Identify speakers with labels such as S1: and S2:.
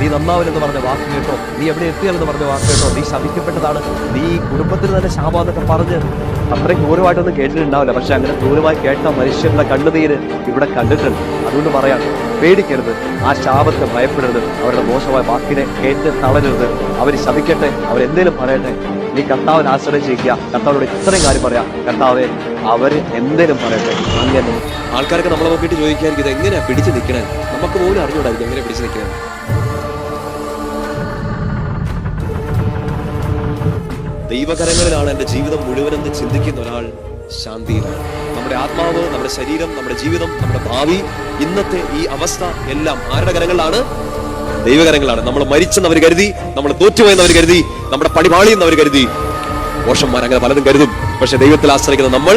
S1: നീ നന്നാവില്ലെന്ന് പറഞ്ഞ വാക്ക് കേട്ടോ. നീ എവിടെ എത്തിയാലെന്ന് പറഞ്ഞ വാക്ക് കേട്ടോ. നീ ശപിക്കപ്പെട്ടതാണ്. നീ കുടുംബത്തിൽ തന്നെ ശാപമെന്നൊക്കെ പറഞ്ഞ് അത്രയും ക്രൂരമായിട്ടൊന്നും കേട്ടിട്ടുണ്ടാവില്ല. പക്ഷെ അങ്ങനെ ക്രൂരമായി കേട്ട മനുഷ്യരുടെ കണ്ണുനീര് ഇവിടെ കണ്ടിട്ടുണ്ട്. അതുകൊണ്ട് പറയാം പേടിക്കരുത്. ആ ശാപത്തെ ഭയപ്പെടരുത്. അവരുടെ മോശമായ വാക്കിനെ കേട്ട് തളരരുത്. അവർ ശപിക്കട്ടെ. അവരെന്തേലും പറയട്ടെ. നീ കർത്താവിനെ ആശ്രയം ചെയ്യുക കർത്താവിനോട് ഇത്രയും കാര്യം പറയാം. കർത്താവെ അവർ എന്തേലും പറയട്ടെ. അങ്ങനെ.
S2: ആൾക്കാർക്ക് നമ്മളെ നോക്കിയിട്ട് ചോദിക്കാൻ ഇത് എങ്ങനെയാ പിടിച്ചു നിൽക്കണേ? നമുക്ക് പോലും അറിഞ്ഞൂടായിരിക്കും എങ്ങനെ പിടിച്ചു നിൽക്കണേ? ദൈവകരങ്ങളിലാണ് എന്റെ ജീവിതം മുഴുവനെന്ന് ചിന്തിക്കുന്ന ഒരാൾ ശാന്തിയിലാണ്. നമ്മുടെ ആത്മാവ് നമ്മുടെ ശരീരം നമ്മുടെ ജീവിതം നമ്മുടെ ഭാവി ഇന്നത്തെ ഈ അവസ്ഥ എല്ലാം ആരുടെ കരങ്ങളിലാണ്? ദൈവകരങ്ങളാണ് നമ്മൾ മരിച്ചെന്ന് അവർ കരുതി നമ്മൾ തോറ്റുപോയെന്ന് അവർ കരുതി നമ്മുടെ പടിപാളി എന്നവർ കരുതി. മോശന്മാർ അങ്ങനെ പലതും കരുതും. പക്ഷെ ദൈവത്തിൽ ആശ്രയിക്കുന്ന നമ്മൾ